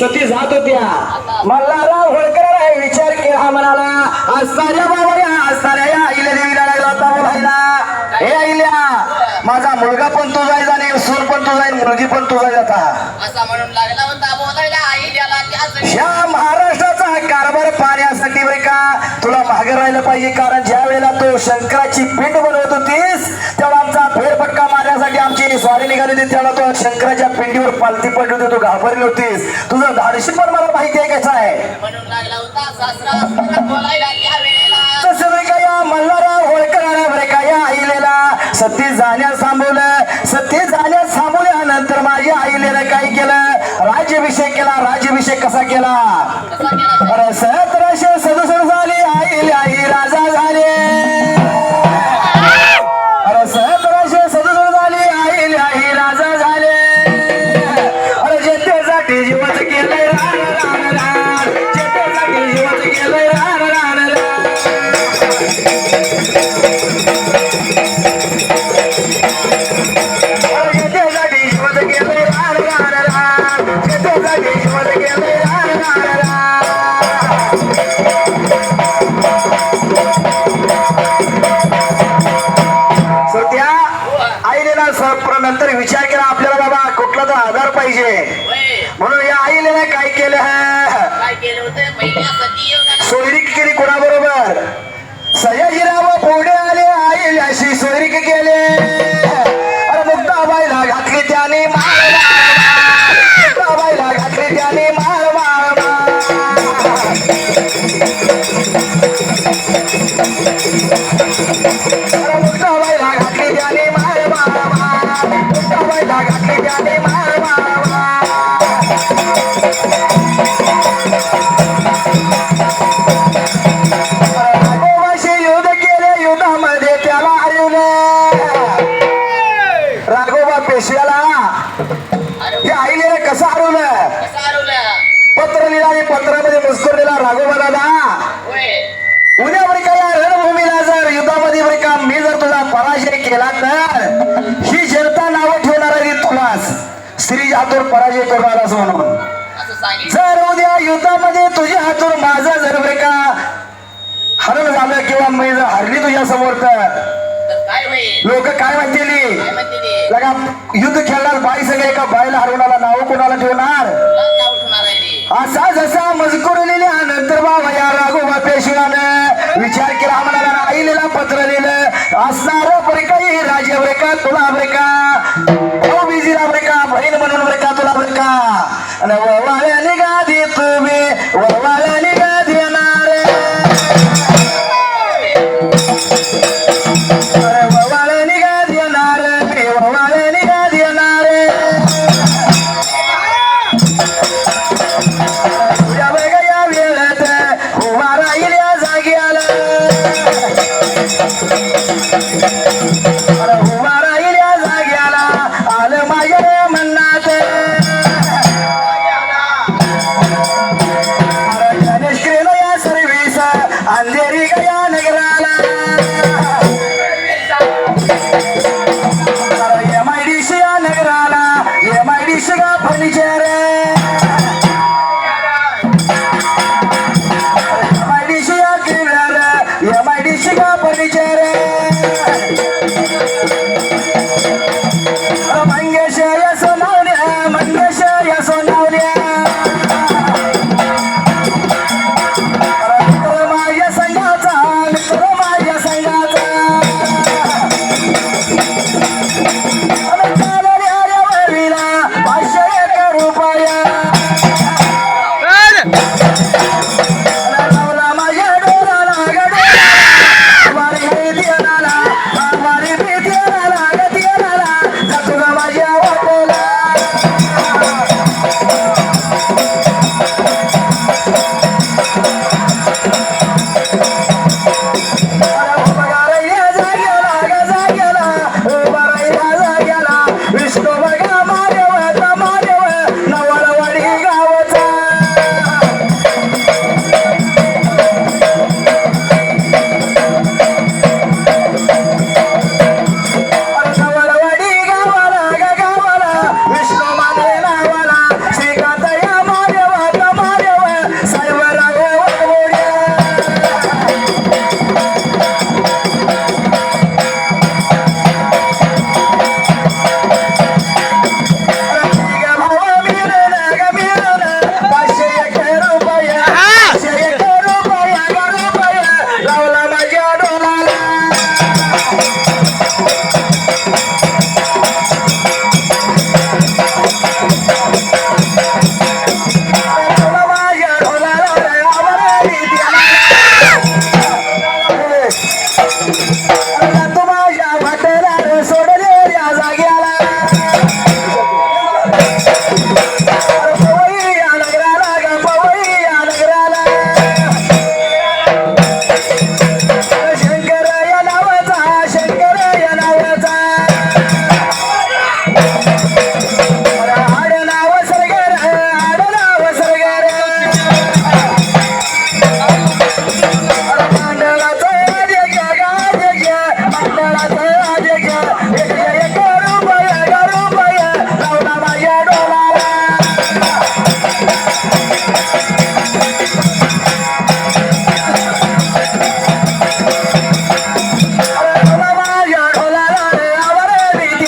सती जात होत्या. मल्हारराव होळकर विचार केला म्हणाला असणाऱ्या बाबा असणाऱ्या या आईला देवीला लागला होता बोलायला हे आईल्या माझा मुलगा पण तुझा आहे आणि सून पण तुझा आहे मुलगी पण तुझा आहे आता. असा म्हणून लागला होता बोलायला आई त्याला त्याच ह्या महाराष्ट्राचा कारभार पाहण्यासाठी बरे का तुला मागे राहिलं पाहिजे कारण ज्या वेळेला तो शंकराची पिंड बनवत होतीस होती तेव्हा तो शंकराच्या पिंडीवर पालती पडली होती तू घाबरली होतीस तुझं धाडशी पण मला माहिती आहे कसं आहे. तसं बरे का या मल्हारराव होळकराला बरे आईलेला? जाण्यास थांबवलं. जाण्यास थांबवल्यानंतर माझ्या आईलेला काय केलं? राज्याभिषेक केला. राज्याभिषेक कसा केला? ना सर नंतर विचार केला आपल्याला बाबा कुठला तर आधार पाहिजे. म्हणून या आईने ना काय केलं? काय केलं सोयरीक कोणाबरोबर? सयाजीराव पुढे आले आई अशी सोयरीक केले. केला तर ही जनता नावं ठेवणार आहे तुलाच स्त्री हातून पराजय करणारच म्हणून. असं जर उद्या युद्धामध्ये तुझ्या हातून माझा जर बरे का हरण झालं किंवा मी जर हरली तुझ्या समोर तर. लोक काय म्हणतील? लगा युद्ध खेळणार बाई सगळे एका बाईला हरवणाला नाव कोणाला ठेवणार? असा जसा मजकूर लिहिल्यानंतर बाबा या राघोबा पेशव्यानं विचार केला म्हणाला आईला पत्र लिहिलं. असणार